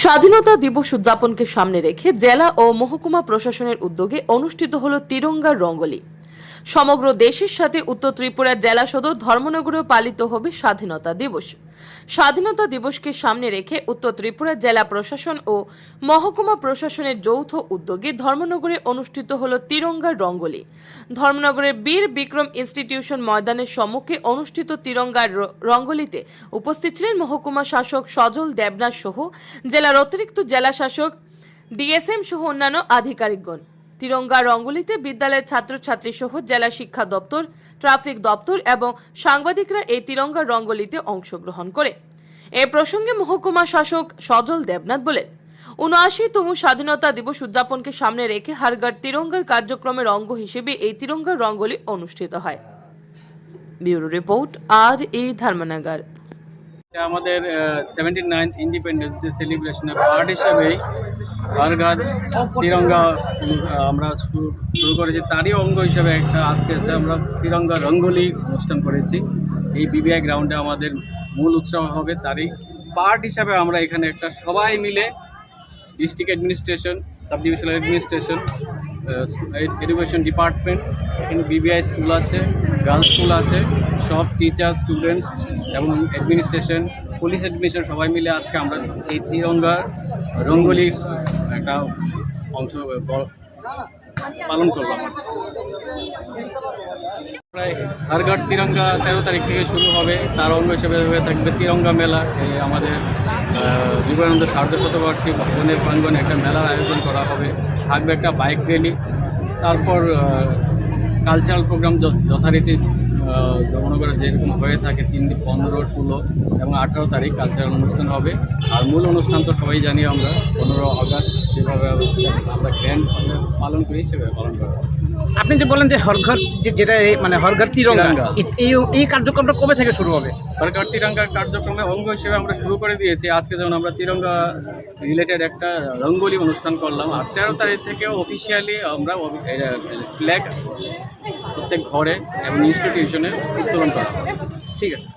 স্বাধীনতা দিবস উদযাপনকে সামনে রেখে জেলা ও মহকুমা প্রশাসনের উদ্যোগে অনুষ্ঠিত হল তিরঙ্গার রঙ্গলি। সমগ্র দেশের সাথে উত্তর ত্রিপুরা জেলা সদর ধর্মনগরেও পালিত হবে স্বাধীনতা দিবস। স্বাধীনতা দিবসকে সামনে রেখে উত্তর ত্রিপুরা জেলা প্রশাসন ও মহকুমা প্রশাসনের যৌথ উদ্যোগে ধর্মনগরে অনুষ্ঠিত হল তিরঙ্গার রঙ্গলি। ধর্মনগরের বীর বিক্রম ইনস্টিটিউশন ময়দানের সম্মুখে অনুষ্ঠিত তিরঙ্গার রঙ্গলিতে উপস্থিত ছিলেন মহকুমা শাসক সজল দেবনাথ সহ জেলার অতিরিক্ত জেলা শাসক ডিএসএম সহ অন্যান্য আধিকারিকগণ। তিরঙ্গা রঙ্গলিতে বিদ্যালয়ের ছাত্রছাত্রী সহ জেলা শিক্ষা দপ্তর, ট্রাফিক দপ্তর এবং সাংবাদিকরা এই তিরঙ্গা রঙ্গলিতে অংশগ্রহণ করে। এ প্রসঙ্গে মহকুমা শাসক সজল দেবনাথ বলেন উনআশিতম স্বাধীনতা দিবস উদযাপনকে সামনে রেখে হারগার তিরঙ্গার কার্যক্রমের অঙ্গ হিসেবে এই তিরঙ্গার রঙ্গলি অনুষ্ঠিত হয়। ব্যুরো রিপোর্ট, আর এই ধর্মনগর। আমাদের সেভেন্টি নাইন ইন্ডিপেন্ডেন্স ডে সেলিব্রেশনের পার্ট হিসাবেই বারগার তিরঙ্গা আমরা শুরু করেছি। তারই অঙ্গ হিসাবে একটা আজকে আমরা তিরঙ্গা রঙ্গোলি অনুষ্ঠান করেছি। এই বিবিআই গ্রাউন্ডে আমাদের মূল উৎসব হবে। তারই পার্ট হিসাবে আমরা এখানে একটা সবাই মিলে district administration sub divisional administration education department এখানে বিবিআই স্কুল আছে। গার্লস স্কুল আছে, সব টিচার স্টুডেন্টস এবং অ্যাডমিনিস্ট্রেশন পুলিশ অ্যাডমিনিস্ট্রেশন সবাই মিলে আজকে আমরা এই তিরঙ্গার রঙ্গোলি একটা অংশ পালন করলাম। প্রায় হারঘাট তিরঙ্গা তেরো তারিখ থেকে শুরু হবে। তার অঙ্গ হিসেবে হয়ে থাকবে তিরঙ্গা মেলা। এই আমাদের বিবেকানন্দ সার্ধ শতবার্ষিকী ভবনের প্রাঙ্গনে একটা মেলার আয়োজন করা হবে। থাকবে একটা বাইক র্যালি তারপর কালচারাল প্রোগ্রাম যথারীতি জমনগরে যেরকম হয়ে থাকে তিন দিন পনেরো ষোলো এবং আঠারো তারিখ কালচারাল অনুষ্ঠান হবে। আর মূল অনুষ্ঠান তো সবাই জানি আমরা পনেরো আগস্ট যেভাবে আমরা গ্র্যান্ড পালন করি সেভাবে পালন করা আপনি যে বলেন যে হরঘর যেটা এই মানে হরঘর তিরঙ্গা। এই কার্যক্রমটা কবে থেকে শুরু হবে? সরকার তিরঙ্গা কার্যক্রমে অঙ্গ হিসেবে আমরা শুরু করে দিয়েছি। আজকে যেমন আমরা তিরঙ্গা রিলেটেড একটা রঙ্গোলি অনুষ্ঠান করলাম। আর তেরো তারিখ থেকে অফিসিয়ালি আমরা ফ্ল্যাগ প্রত্যেক ঘরে এবং ইনস্টিটিউশনে উত্তোলন করা। ঠিক আছে